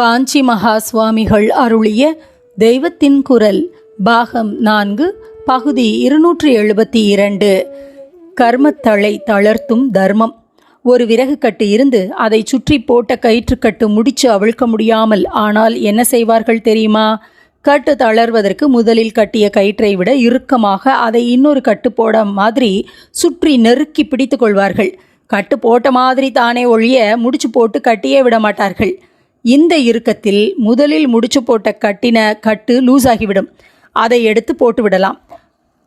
காஞ்சி மகா சுவாமிகள் அருளிய தெய்வத்தின் குரல் பாகம் நான்கு பகுதி இருநூற்றி எழுபத்தி இரண்டு கர்மத்தளை தளர்த்தும் தர்மம். ஒரு விறகு கட்டு இருந்து அதை சுற்றி போட்ட கயிற்றுக்கட்டு முடிச்சு அவிழ்க்க முடியாமல் ஆனால் என்ன செய்வார்கள் தெரியுமா? கட்டு தளர்வதற்கு முதலில் கட்டிய கயிற்றை விட இறுக்கமாக அதை இன்னொரு கட்டு போட மாதிரி சுற்றி நெருக்கி பிடித்து கொள்வார்கள். கட்டு போட்ட மாதிரி தானே ஒழிய முடிச்சு போட்டு கட்டியே விட மாட்டார்கள். இந்த இறுக்கத்தில் முதலில் முடிச்சு போட்ட கட்டின கட்டு லூஸ் ஆகிவிடும் அதை எடுத்து போட்டு விடலாம்.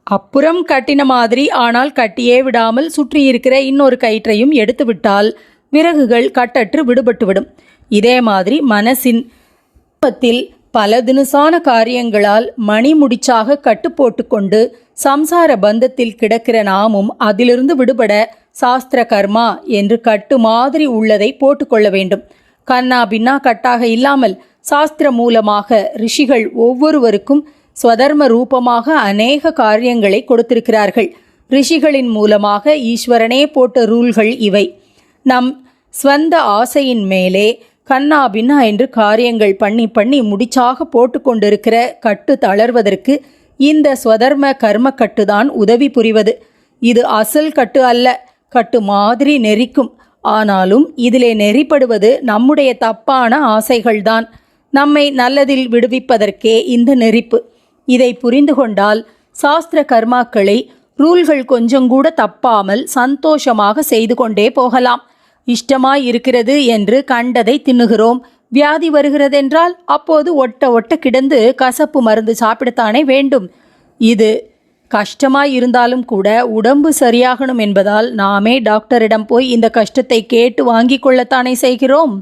அப்புறம் கட்டின மாதிரி ஆனால் கட்டியே விடாமல் சுற்றி இருக்கிற இன்னொரு கயிற்றையும் எடுத்து விட்டால் விறகுகள் கட்டற்று விடுபட்டுவிடும். இதே மாதிரி மனசின் குடும்பத்தில் பல தினுசான காரியங்களால் மணி முடிச்சாக கட்டு போட்டுக்கொண்டு சம்சார பந்தத்தில் கிடக்கிற நாமும் அதிலிருந்து விடுபட சாஸ்திர கர்மா என்று கட்டு மாதிரி உள்ளதை போட்டுக்கொள்ள வேண்டும். கண்ணா பின்னா கட்டாக இல்லாமல் சாஸ்திர மூலமாக ரிஷிகள் ஒவ்வொருவருக்கும் ஸ்வதர்ம ரூபமாக அநேக காரியங்களை கொடுத்திருக்கிறார்கள். ரிஷிகளின் மூலமாக ஈஸ்வரனே போட்ட ரூல்கள் இவை. நம் ஸ்வந்த ஆசையின் மேலே கண்ணா பின்னா என்று காரியங்கள் பண்ணி பண்ணி முடிச்சாக போட்டு கொண்டிருக்கிற கட்டு தளர்வதற்கு இந்த ஸ்வதர்ம கர்ம கட்டுதான் உதவி புரிவது. இது அசல் கட்டு அல்ல கட்டு மாதிரி நெறிக்கும் ஆனாலும் இதிலே நெறிப்படுவது நம்முடைய தப்பான ஆசைகள்தான். நம்மை நல்லதில் விடுவிப்பதற்கே இந்த நெறிப்பு. இதை புரிந்து கொண்டால் சாஸ்திர கர்மாக்களை ரூல்கள் கொஞ்சம் கூட தப்பாமல் சந்தோஷமாக செய்து கொண்டே போகலாம். இஷ்டமாய் இருக்கிறது என்று கண்டதை தின்னுகிறோம். வியாதி வருகிறதென்றால் அப்போது ஒட்ட ஒட்ட கிடந்து கசப்பு மருந்து சாப்பிடத்தானே வேண்டும். இது கஷ்டமாய் இருந்தாலும் கூட உடம்பு சரியாகணும் என்பதால் நாமே டாக்டரிடம் போய் இந்த கஷ்டத்தை கேட்டு வாங்கிக் கொள்ளத்தானே செய்கிறோம்?